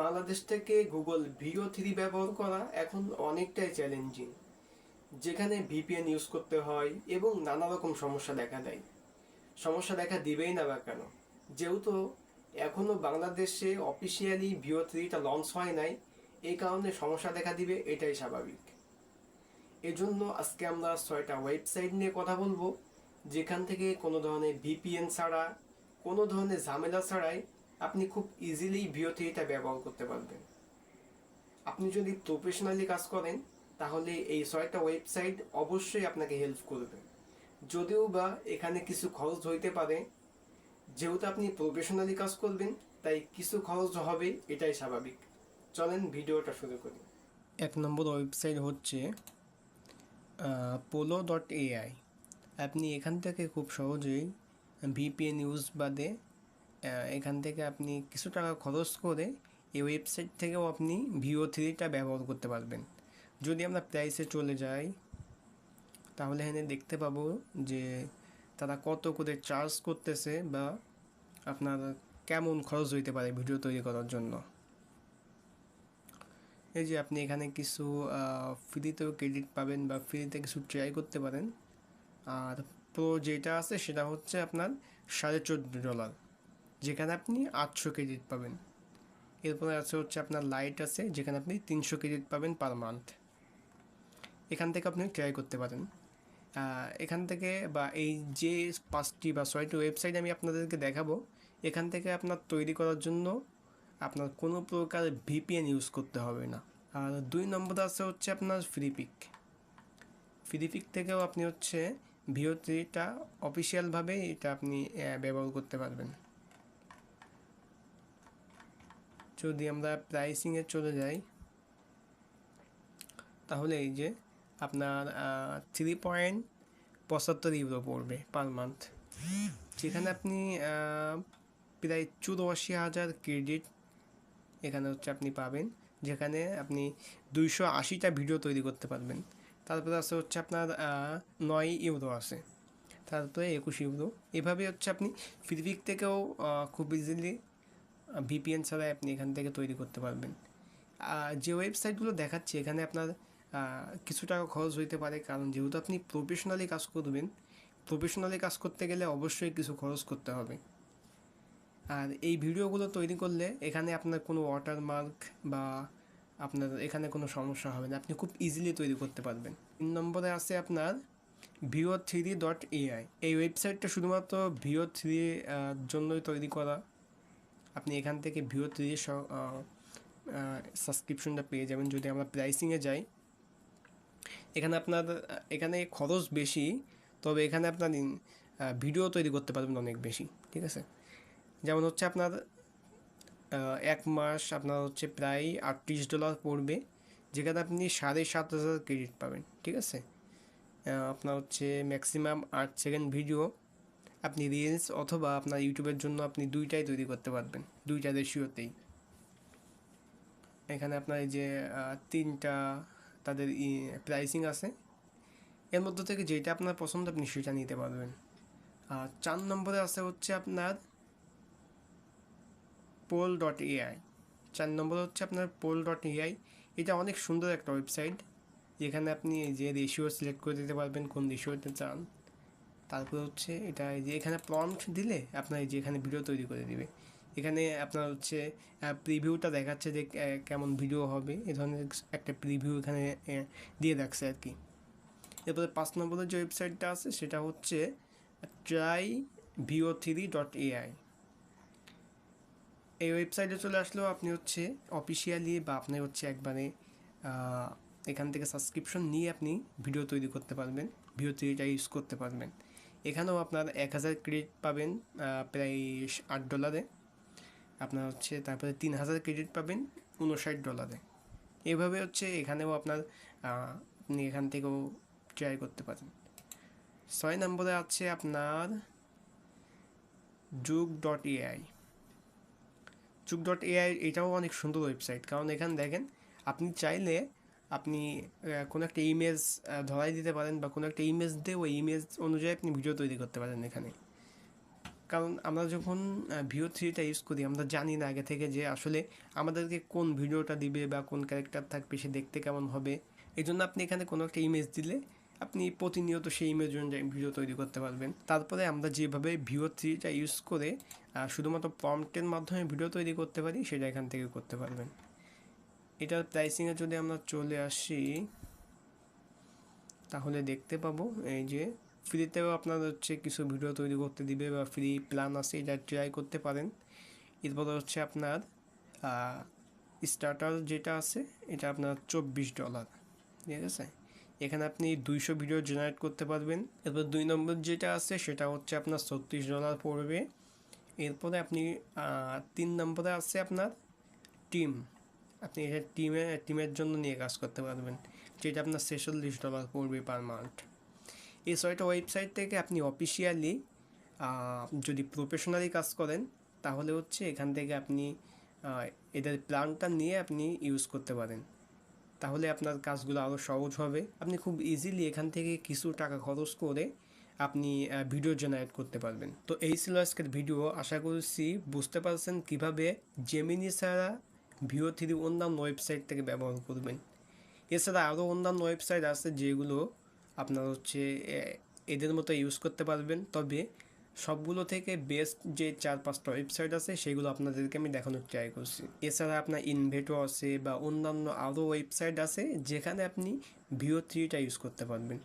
বাংলাদেশ থেকে Google ভিও three ব্যবহার করা এখন অনেকটাই চ্যালেঞ্জিং। যেখানে ভিপিএন ইউজ করতে হয় এবং নানা রকম সমস্যা দেখা দেয়। সমস্যা দেখা দিবেই না বা কেন? যেহেতু এখনও বাংলাদেশে অফিসিয়ালি ভিও থ্রিটা লঞ্চ হয় নাই, এই কারণে সমস্যা দেখা দিবে, এটাই স্বাভাবিক। এজন্য আজকে আমরা ছয়টা ওয়েবসাইট নিয়ে কথা বলব, যেখান থেকে কোনো ধরনের ভিপিএন ছাড়া, কোনো ধরনের ঝামেলা ছাড়াই আপনি খুব ইজিলি ভিও থ্রিটা ব্যবহার করতে পারবেন। আপনি যদি প্রফেশনালি কাজ করেন, তাহলে এই ছয়টা ওয়েবসাইট অবশ্যই আপনাকে হেল্প করবে। যদিও বা এখানে কিছু খরচ হইতে পারে, যেহেতু আপনি প্রফেশনালি কাজ করবেন, তাই কিছু খরচ হবে, এটাই স্বাভাবিক। চলেন ভিডিওটা শুরু করি। এক নম্বর ওয়েবসাইট হচ্ছে পোলো ডট এআই আপনি এখান থেকে খুব সহজেই ভিপিএন ইউজ বাদে এখান থেকে আপনি কিছু টাকা খরচ করে এই ওয়েবসাইট থেকেও আপনি ভিও থ্রিটা ব্যবহার করতে পারবেন। যদি আমরা প্রাইসে চলে যাই, তাহলে এখানে দেখতে পাবো যে তারা কত করে চার্জ করতেছে বা আপনার কেমন খরচ হইতে পারে ভিডিও তৈরি করার জন্য। এই যে আপনি এখানে কিছু ফ্রিতেও ক্রেডিট পাবেন বা ফ্রিতে কিছু ট্রাই করতে পারেন। আর প্রো যেটা আছে সেটা হচ্ছে আপনার সাড়ে চোদ্দ ডলার যেখানে আপনি আটশো ক্রেডিট পাবেন। এরপরে আছে হচ্ছে আপনার লাইট আছে, যেখানে আপনি তিনশো ক্রেডিট পাবেন পার মান্থ এখান থেকে আপনি ট্রাই করতে পারেন। এখান থেকে বা এই যে পাঁচটি বা ছয়টি ওয়েবসাইট আমি আপনাদেরকে দেখাবো, এখান থেকে আপনার তৈরি করার জন্য আপনার কোনো প্রকার ভিপিএন ইউজ করতে হবে না। আর দুই নম্বর আছে হচ্ছে আপনার ফ্রিপিক ফ্রিপিক থেকেও আপনি হচ্ছে ভিও থ্রিটা অফিসিয়ালভাবে এটা আপনি ব্যবহার করতে পারবেন। যদি আমরা প্রাইসিংয়ে চলে যাই, তাহলে এই যে আপনার থ্রি পয়েন্ট পঁচাত্তর ইউরো পড়বে পার মান্থ যেখানে আপনি প্রায় চুরাশি হাজার ক্রেডিট এখানে হচ্ছে আপনি পাবেন, যেখানে আপনি দুইশো আশিটা ভিডিও তৈরি করতে পারবেন। তারপরে আছে হচ্ছে আপনার নয় ইউরো আছে। তারপরে একুশ ইউরো এভাবে হচ্ছে আপনি ফ্রিপিক থেকেও খুব ইজিলি ভিপিএন ছাড়াই আপনি এখান থেকে তৈরি করতে পারবেন। যে ওয়েবসাইটগুলো দেখাচ্ছি, এখানে আপনার কিছু টাকা খরচ হইতে পারে। কারণ যেহেতু আপনি প্রফেশনালি কাজ করবেন প্রফেশনালি কাজ করতে গেলে অবশ্যই কিছু খরচ করতে হবে। আর এই ভিডিওগুলো তৈরি করলে এখানে আপনার কোনো ওয়াটারমার্ক বা আপনার এখানে কোনো সমস্যা হবে না। আপনি খুব ইজিলি তৈরি করতে পারবেন। তিন নম্বরে আছে আপনার ভিও থ্রি ডট এআই এই ওয়েবসাইটটা শুধুমাত্র ভিও থ্রি জন্যই তৈরি করা। আপনি এখান থেকে ভিও থ্রি সাবস্ক্রিপশনটা পেয়ে যাবেন, যদি আমরা প্রাইসিংয়ে যাই, এখানে আপনার, এখানে খরচ বেশি, তবে এখানে আপনার ভিডিও তৈরি করতে পারবেন অনেক বেশি, ঠিক আছে? যেমন হচ্ছে আপনার এক মাস আপনার হচ্ছে প্রায় আটত্রিশ ডলার পড়বে, যেখানে আপনি সাড়ে সাত হাজার ক্রেডিট পাবেন, ঠিক আছে? আপনার হচ্ছে ম্যাক্সিমাম আট সেকেন্ড ভিডিও আপনি রিলস অথবা আপনার ইউটিউবের জন্য আপনি দুইটাই তৈরি করতে পারবেন। দুইটা রেশিওতেই এখানে আপনার এই যে তিনটা তাদের প্রাইসিং আছে। এর মধ্যে থেকে যেটা আপনার পছন্দ আপনি সেটা নিতে পারবেন। আর চার নম্বরে আছে হচ্ছে আপনার পোল ডট এআই চার নম্বর হচ্ছে আপনার পোল ডট এআই এটা অনেক সুন্দর একটা ওয়েবসাইট যেখানে আপনি যে রেশিও সিলেক্ট করে দিতে পারবেন, কোন রেশিওতে চান। তারপর হচ্ছে এটা এই যে এখানে প্রম্পট দিলে আপনার এই যে এখানে ভিডিও তৈরি করে দিবে। এখানে আপনার হচ্ছে প্রিভিউটা দেখাচ্ছে যে কেমন ভিডিও হবে। এ ধরনের একটা প্রিভিউ এখানে দিয়ে রাখছে আর কি। এরপরে পাঁচ নম্বরের যে ওয়েবসাইটটা আছে, সেটা হচ্ছে try Veo three dot AI এই ওয়েবসাইটে চলে আসলেও আপনি হচ্ছে অফিসিয়ালি বা আপনি হচ্ছে একবারে এখান থেকে সাবস্ক্রিপশন নিয়ে আপনি ভিডিও তৈরি করতে পারবেন। ভিও থ্রিটা ইউজ করতে পারবেন। এখানেও আপনার এক হাজার ক্রেডিট পাবেন প্রায় আট ডলারে আপনার হচ্ছে তারপরে তিন হাজার ক্রেডিট পাবেন উনষাট ডলারে এভাবে হচ্ছে এখানেও আপনার আপনি এখান থেকেও ট্রাই করতে পারেন। ছয় নম্বরে আছে আপনার যুগ ডট এআই যুগ ডট এআই এটাও অনেক সুন্দর ওয়েবসাইট কারণ এখানে দেখেন, আপনি চাইলে আপনি কোনো একটা ইমেজ ধরাই দিতে পারেন বা কোনো একটা ইমেজ দিয়ে ওই ইমেজ অনুযায়ী আপনি ভিডিও তৈরি করতে পারেন এখানে। কারণ আমরা যখন ভিও থ্রিটা ইউজ করি, আমরা জানি না আগে থেকে যে আসলে আমাদেরকে কোন ভিডিওটা দিবে বা কোন ক্যারেক্টার থাকবে, সে দেখতে কেমন হবে। এই জন্য আপনি এখানে কোনো একটা ইমেজ দিলে আপনি প্রতিনিয়ত সেই ইমেজ অনুযায়ী ভিডিও তৈরি করতে পারবেন। তারপরে আমরা যেভাবে ভিও থ্রিটা ইউজ করে শুধুমাত্র প্রম্পটের মাধ্যমে ভিডিও তৈরি করতে পারি, সেটা এখান থেকে করতে পারবেন। এটার প্রাইসিংয়ে যদি আমরা চলে আসি, তাহলে দেখতে পাবো এই যে ফ্রিতেও আপনার হচ্ছে কিছু ভিডিও তৈরি করতে দিবে বা ফ্রি প্ল্যান আছে, এটা ট্রাই করতে পারেন। এরপরে হচ্ছে আপনার স্টার্টার যেটা আছে, এটা আপনার চব্বিশ ডলার। ঠিক আছে? এখানে আপনি দুইশো ভিডিও জেনারেট করতে পারবেন। এরপর দুই নম্বর যেটা আছে, সেটা হচ্ছে আপনার ছত্রিশ ডলার পড়বে। এরপরে আপনি তিন নম্বরে আছে আপনার টিম আপনি এটা টিমে, টিমের জন্য নিয়ে কাজ করতে পারবেন, যেটা আপনার ছেচল্লিশ ডলার পড়বে পার মান্থ। এই ছয়টা ওয়েবসাইট থেকে আপনি অফিসিয়ালি যদি প্রফেশনালি কাজ করেন, তাহলে হচ্ছে এখান থেকে আপনি এদের প্ল্যানটা নিয়ে আপনি ইউজ করতে পারেন। তাহলে আপনার কাজগুলো আরও সহজ হবে। আপনি খুব ইজিলি এখান থেকে কিছু টাকা খরচ করে আপনি ভিডিও জেনারেট করতে পারবেন। তো এই ছিল আজকের ভিডিও আশা করছি বুঝতে পারছেন কীভাবে জেমিনি ছাড়া ভিও থ্রি অন্যান্য ওয়েবসাইট থেকে ব্যবহার করবেন। এছাড়া আরও অন্যান্য ওয়েবসাইট আছে যেগুলো আপনার হচ্ছে এদের মতো ইউজ করতে পারবেন। তবে সবগুলো থেকে বেস্ট যে চার পাঁচটা ওয়েবসাইট আছে, সেগুলো আপনাদেরকে আমি দেখানোর ট্রাই করছি। এছাড়া আপনার ইনভেটো আছে বা অন্যান্য আরও ওয়েবসাইট আছে, যেখানে আপনি ভিও থ্রিটা ইউজ করতে পারবেন।